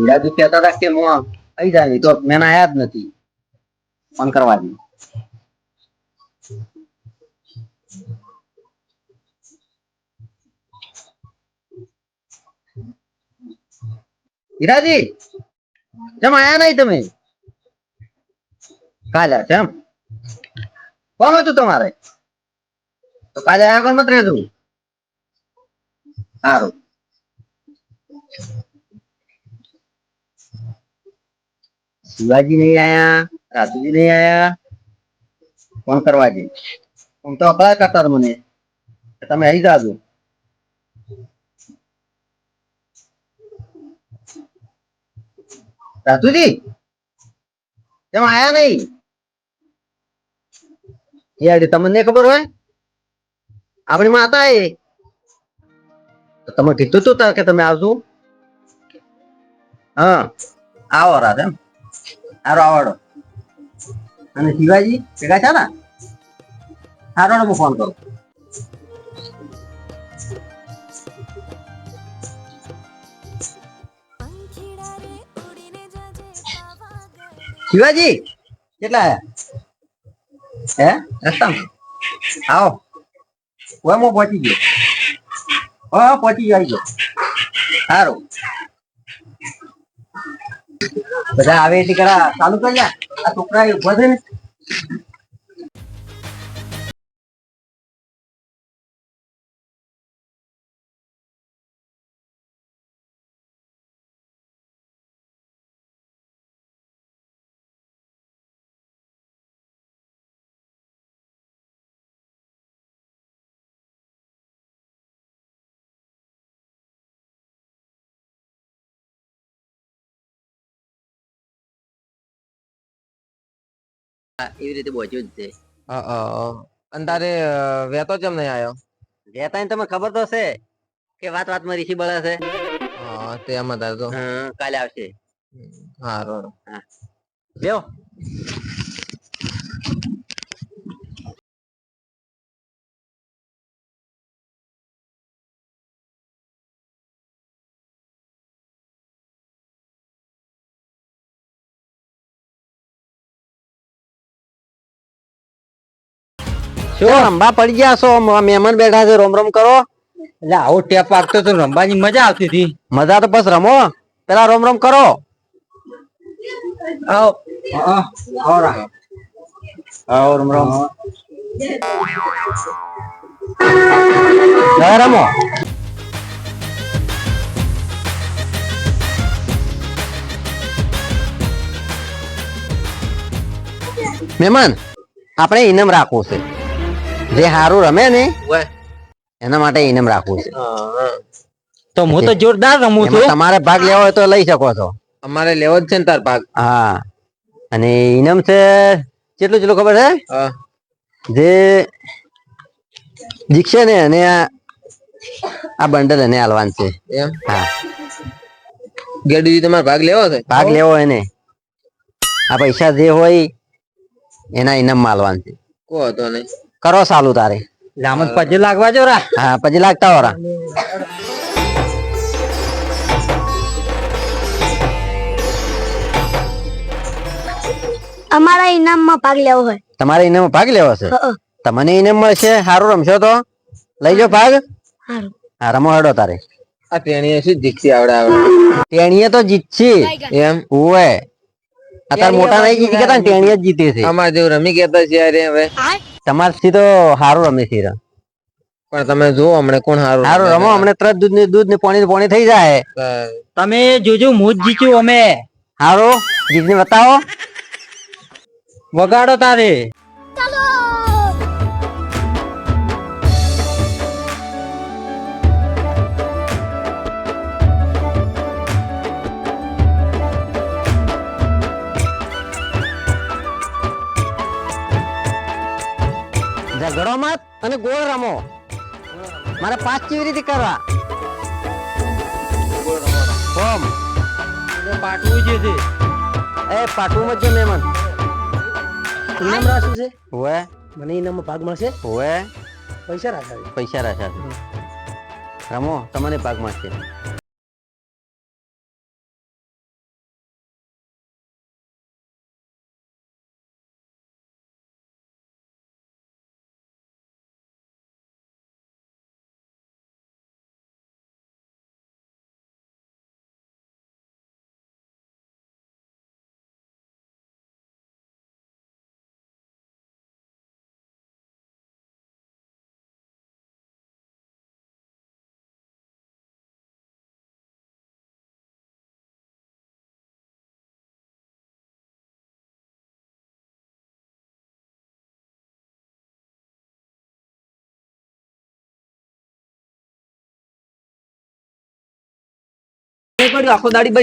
વિરાજુ કહેતા હતા કે હું આવી જાય તો મેં આયા જ નથી. ફોન કરવાની હીરાજી કેમ આયા નહીં તમે? કાલે કેમ કોણ હતું તમારે? તો કાલે આયા કોણ મત રહેતું? સારું. શિવાજી નહીં આયા, રાજુજી નહીં આયા? ફોન કરવા દે હું તો અકળા કરતા મને. તમે આવી જાજો રાજુજી, કેમ આયા નહીં? યાર તમને ખબર હોય? આપણી માતા એ. તમે કીધું તું કે તમે આવજો. હા, આવો રાત સારો આવડો. અને શિવાજી, ભેગા થયા ને? સારો હું ફોન કરું. શિવાજી, કેટલા આયા હે? રસ્તામાં? આવો. હવે હું પહોંચી ગયો. હા પહોંચી ગયો, આવી ગયો. સારું બધા આવે તે કરા ચાલુ કરી આ છોકરા ઊભો છે ને. એવી રીતે પહોંચ્યું જ છે અને તારે વેતો કેમ નહીં આવ્યો વેતા તમને ખબર તો છે કે વાત વાતમાં ઋષિ બળે છે? હા તે એમ તારે તો. હા, કાલે આવશે. હારું લ્યો શું રંબા પડી ગયા છો મહેમાન બેઠા છે રોમ રોમ કરો. એટલે આવો ટેપ વાગતો તો રમવાની મજા આવતી હતી. મજા તો બસ રમો. પેલા રોમ રોમ કરો. આવો. આવો આવો રમ રમ જય રમો. મહેમાન આપણે ઇનામ રાખવું છે. જે સારું રમે ને એના માટે ઇનામ રાખવું છે. તો હું તો જોરદાર રમું છું. તમારે ભાગ લેવો હોય તો લઈ શકો છો. અમારે લેવો જ છે ને તાર ભાગ. હા. અને ઇનામ છે કેટલું જેટલું ખબર છે? જે જીતશે ને અને આ આ બંડલ એને હાલવાનું છે. એમ? હા. ગેડી તમારે ભાગ લેવો છે? ભાગ લેવો એને. આ પૈસા જે હોય એના ઇનામ આલવાનું છે. કો હતો નહીં. કરો સાલું તારે. લામત પછી લાગવા જો રા. હા પછી લાગતા હોરા અમારા ઇનામમાં ભાગ લેવો હોય. તમારે ઇનામમાં ભાગ લેવો છે. તમને ઇનામ મળશે? સારું રમશો તો? લઈ જો ભાગ? હા રમો હેડો તારે. આ તેણીએ શું જીતતી આવડે આવડે? તેણીએ તો જીતશી. એમ? ઓવે અત્યારે મોટા નહીં જીતી ગયા તેણીએ જ જીતે છે. અમારે જેવું રમી કેતા છે યાર હવે. તમારથી તો સારું રમે છે પણ તમે જુઓ હમણાં કોણ હારું સારું રમો હમણાં ત્રણ દૂધ ને દૂધ ને પાણી પોણી થઈ જાય. તમે જોજો મોજ જીત્યું અમે. સારું જીતને બતાવો. વગાડો તારે. ઝઘડો મત અને ગોળ રમો. મારે પાંચ કેવી રીતે કરવા? ઓમ. પાટવું જે છે. એ પાટુમાં જ છે મહેમાન. ઇનામ રાખ્યું છે? ઓવે મને ઇનામમાં ભાગ મળશે? ઓવે પૈસા રાખ્યા પૈસા રાખ્યા રમો તમને ભાગમાં છે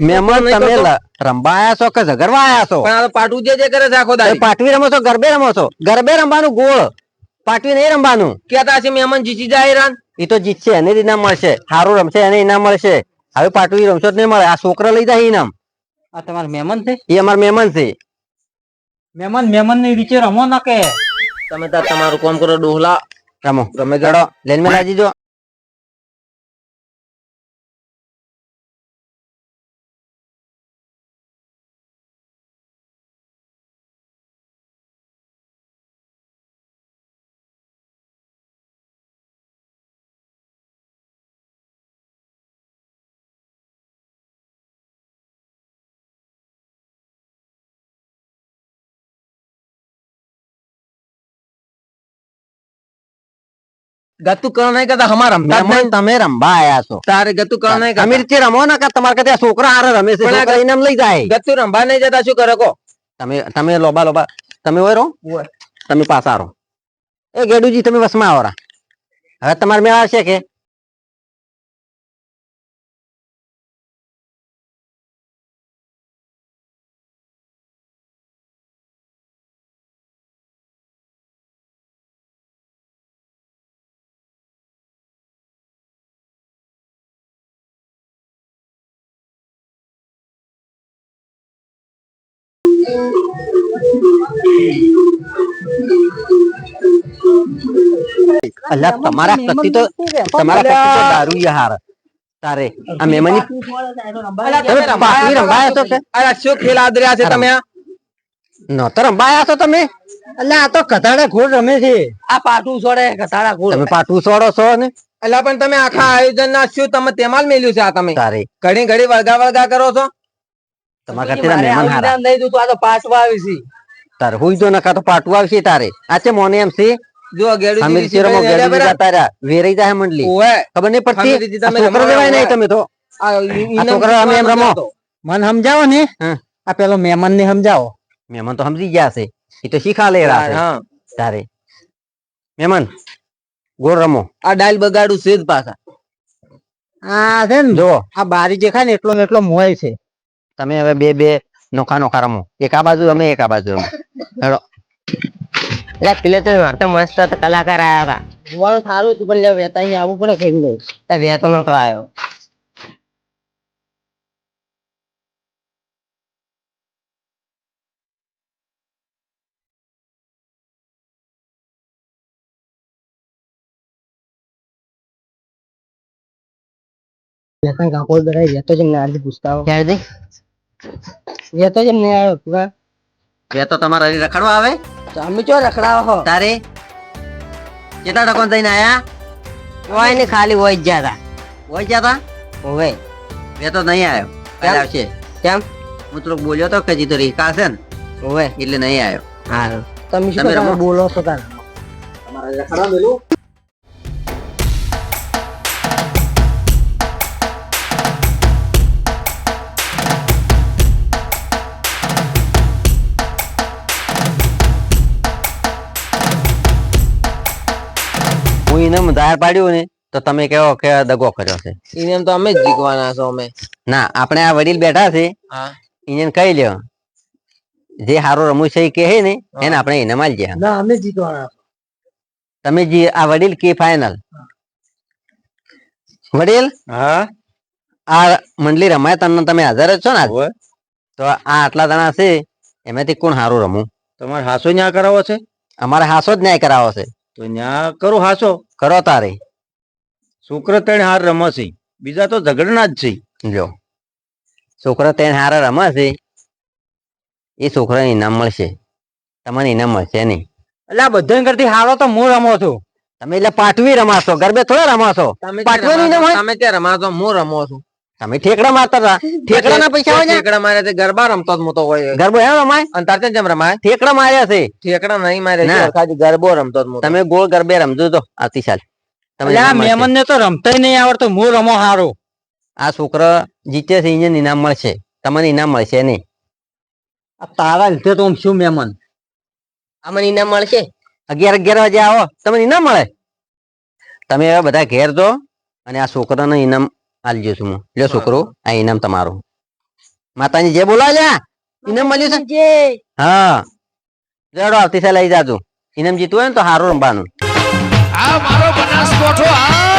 મહેમાન તમે રમવા આયા છો કે ઝઘડવા આયા છો? પણ આ તો પાટું જે જે કરે છે આખો દાડી. પાટવી રમો છો ગરબે રમો છો? ગરબે રમવાનું ગોળ. પાટવી નહીં રમવાનું. કેતા છે મહેમાન જીતી જાય રાન એ તો જીતશે એને જ ઇનામ મળશે. સારું રમશે એને ઇનામ મળશે. હવે પાટવી રમશો જ નહીં મળે. આ છોકરા લઈ જાય ઇનામ. આ તમારા મહેમાન છે? એ અમારા મહેમાન છે. મહેમાન મહેમાનની રીતે રમો ના કે. તમે તાર તમારું કોમ કરો ડોહલા. રમો. રમે ચડો લેનમાં લાજી જો ગતું કર નહીં કરતા રમતા નહીં. તમે રમવા આયા છો. તારે ગતુ કર નહીં અમે રમો ને કે તમારે કદાચ છોકરા હારે રમે છે છોકરા ઇનામ લઈ જાય. ગતું રમવા નહીં જતા શું કરો કો? તમે તમે લોબા લોબા તમે હોય રહો. તમે પાછા રહો. એ ગેડુજી તમે વસમાં આવો હવે તમારે મેળા છે કે? અલ્યા તમારા કત્તી તો તમારા કત્તી તો દારૂ યાર તારે આ મહેમાની તમે પાટવી રંભાયા છો કે અરે શું ખેલ આદર્યા છે તમે? આ? નો તો તમે? એટલે આ તો કથાડા ઘોડ રમે છે. આ પાટું છોડે કથાડા ઘોડ તમે પાટું છોડો છો ને? એટલે પણ તમે આખા આયોજન ના શું તમે તેમાં જ મેલ્યું છે આ તમે? તારે. ઘડી ઘડી વળગા વળગા કરો છો? તમારા કરતા મહેમાન હારા. નહીં તું આ તો પાછવા આવી છે. તારે હુઈ જો નકા તો પાટવું તારે. આ છે મોને એમ છે જો ગેડું અમીર ચિરમો ગેડી જતા રહ્યા વેરાઈ જાય મંડલી. ખબર નહીં પડતી? આ છોકરો લેવાય નહીં તમે તો. આ ઈનામ અમે એમ રમો. તો. સમજાવો ને? આ પેલો મહેમાન ને સમજાવો. મહેમાન તો સમજી ગયા છે. એ તો શીખા લે રહ્યા છે. હા તારે. મહેમાન ગોળ રમો. આ ડાયલ બગાડું છે જ પાછા. આ છે ને જો. આ બારી દેખાય ને એટલો ને એટલો મોય છે. તમે હવે બે બે નોખા નોખા રમો. એક આ બાજુ રમે એક આ બાજુ રમે. હેડો. એટલે પેલે તો વાર્તા મસ્ત હતા, કલાકાર આયા હતા. જોવાનું સારું હતું પણ વેતા અહીં આવવું પડે કેમ નહીં. ત્યાં વેતો નતો આવ્યો વેતા કાપડ દરાય વેતો છે ને આજે પૂછતા આવો. ક્યારે દે? વેતો જેમ નહીં આવ્યો પૂરા બે તો તમારા અહીં રખડવા આવે તમે ચો રખડાવો હો તારે કેટલા ટકોન થઈને આયા હોય ને ખાલી હોય જ જ્યાં હોય જતા હોવે બે તો નહીં આવ્યો કાલે આવશે કેમ હું થોડુંક બોલ્યો તો કે જીતો રીકા છે ને હોવે એટલે નહીં આવ્યો હા તમે શું બોલો છો રમો. બોલો રખડવા તાર હું એને ધાર પાડ્યું ને તો તમે કહો કે દગો કર્યો છે. ઇનામ તો અમે જ જીતવાના છો અમે. ના આપણે આ વડીલ બેઠા છે. હા. એને કહી લ્યો. જે હારો રમવું છે એ કહે ને એને આપણે એને માલ ગયા. ના અમે જીતવાના તમે જી આ વડીલ કે ફાઈનલ વડીલ? હા. આ મંડલી રમાય તમને તમે હાજર જ છો ને? તો આ આટલા જણા છે એમાંથી કોણ હારું રમું? તમારે હાસો ન્યાય કરાવો છે? અમારે હાસો જ ન્યાય કરાવો છે. તો ન્યા કરો હાસો. કરો તારે. છોકરો ત્રણ હાર રમશે બીજા તો ઝઘડના જ છે. જો. છોકરો તેને હાર રમશે એ છોકરાને ઇનામ મળશે. તમને ઇનામ મળશે નહીં. એટલે આ બધા કરતી હારો તો હું રમો છું. તમે એટલે પાટવી રમાશો. ગરબે થોડા રમાશો. હોય? તમે ત્યાં રમાશો? હું રમો છું. તમે ઠેકડા મારતા હતા. ઠેકડાના પૈસા હોય ઠેકડા મારે તે ગરબા રમતો જ મોટો હોય. ગરબો એમ રમાય? અને તાર જેમ રમાય? ઠેકડા માર્યા છે. ઠેકડા નહીં મારે ખાલી ગરબો રમતો જ મોટો તમે ગોળ ગરબે રમજો તો આવતી સાલ તમે એટલે ઇનામ મળશે. મહેમાન ને તો રમતાય નહીં આવડતો હું રમો હારો. આ છોકરો જીતે છે એને ઇનામ મળશે. તમને ઇનામ મળશે નહીં. આ તારા લીધે તો હું શું મહેમાન? અમને ઇનામ મળશે? અગિયાર અગિયાર વાગે આવો. તમને ઇનામ મળે? તમે એવા બધા ઘેર દો અને આ છોકરાને ઇનામ હાલજો છું હું. લ્યો છોકરો આ ઇનામ તમારું. માતાજી જે બોલાવે લ્યા. ઇનામ મળ્યું છે? હા. જડો આવતી લઈ જાજો. ઇનામ જીતવું હોય ને તો હારું રમવાનું. આ મારો બનાસકોઠો આ